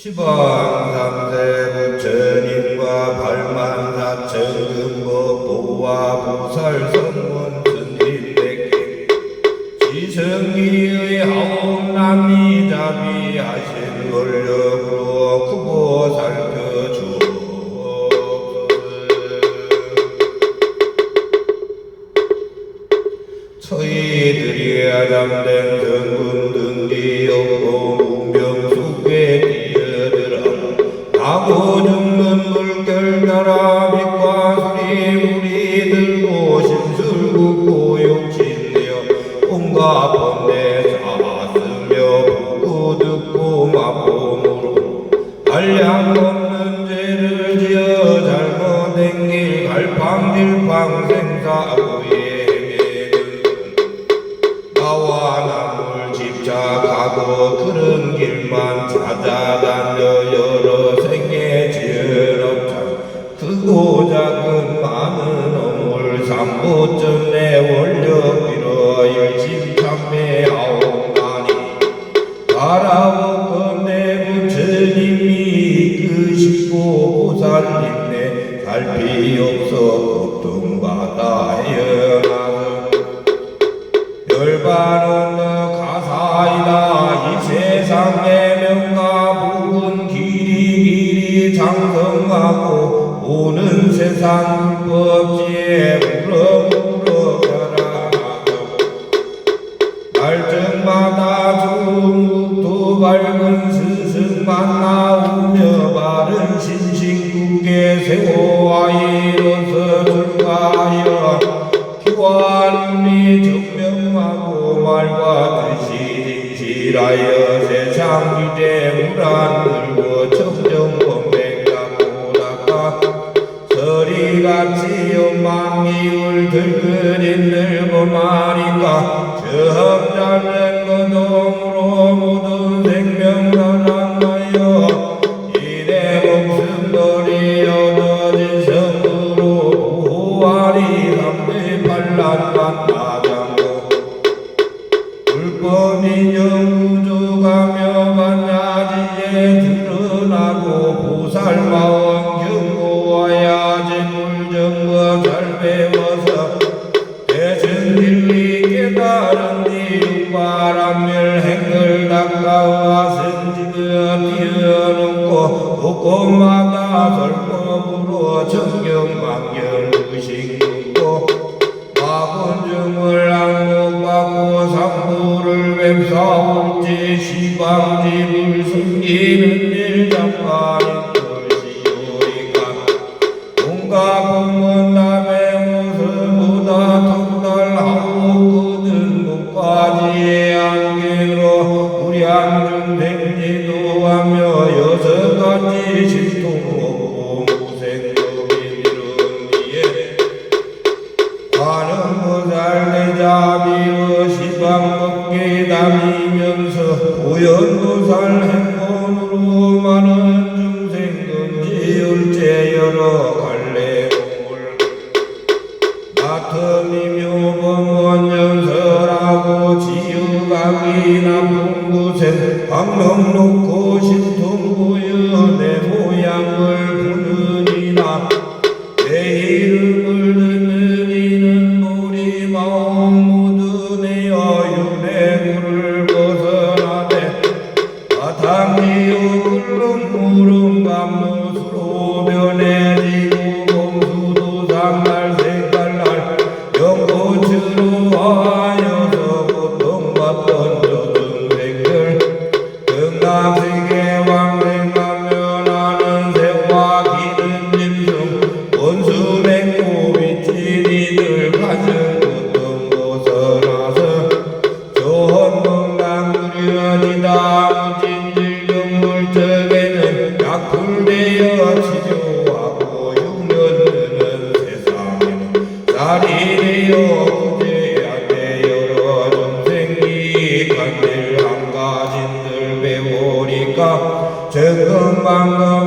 시방삼세 부처님과 발만사천 금법 보화 보살 성문 스님백개 지성기의 하옵남이 자비하신 권력으로 구보 살펴주옵소서. 저희들이 잠든 성군 등기 없고 나고 죽는 물결 따라 빛과 소리 우리 들고 심술 굽고 욕심내어 온갖 번뇌 쌓았으며 보고 듣고 맛보므로 한량 없는 죄를 지어 잘못된 길 갈팡질팡 생 크고 작은 많은 어물 삼보전내 원력 빌어 열심 참매하옵나니 바라보건 내 부처님이 이끄시고 보살님네 살피 없어 고통받아 헤어나서 열반은 가사이다 물어 물어 자라나서 날정마다 중국도 밝은 스승만 나오며 바른 신신 굳게 세워 아이로서 출가하여 교환이 증명하고 말과 뜻이 진실하여 세상 위대 물안 들고 청 같이 연망이 울 들끓인 늙어 말인가? 처음 잡는 거동으로 모든 생명 살아나여 이내 목숨 돌이 얻어진 성으로 보아리 삼대 반란 만 나장고 불법인 영구조가며 반야지에 드러나고 보살마원 경고와 닦아와 선지가 뛰어넘고 곳곳마다 설법으로 정경망경 무식 굽고 마군중을 항목받고 상부를 뱀사올지 시방집을 숨기는 일 잠깐인 것이오리까 온갖 가지 실통 없고 무생법인 이런 뒤에 관음 보살 내 자비로 시방법계 다니면서 고연보살 행본으로 많은 중생 금지율제 여러 갈래 공을 나텀이며 바 치료하고 육년드는 세상에는 쌀이 되어 구제하게 여러 중생이 간들 한가진들 배우니까? 정금 방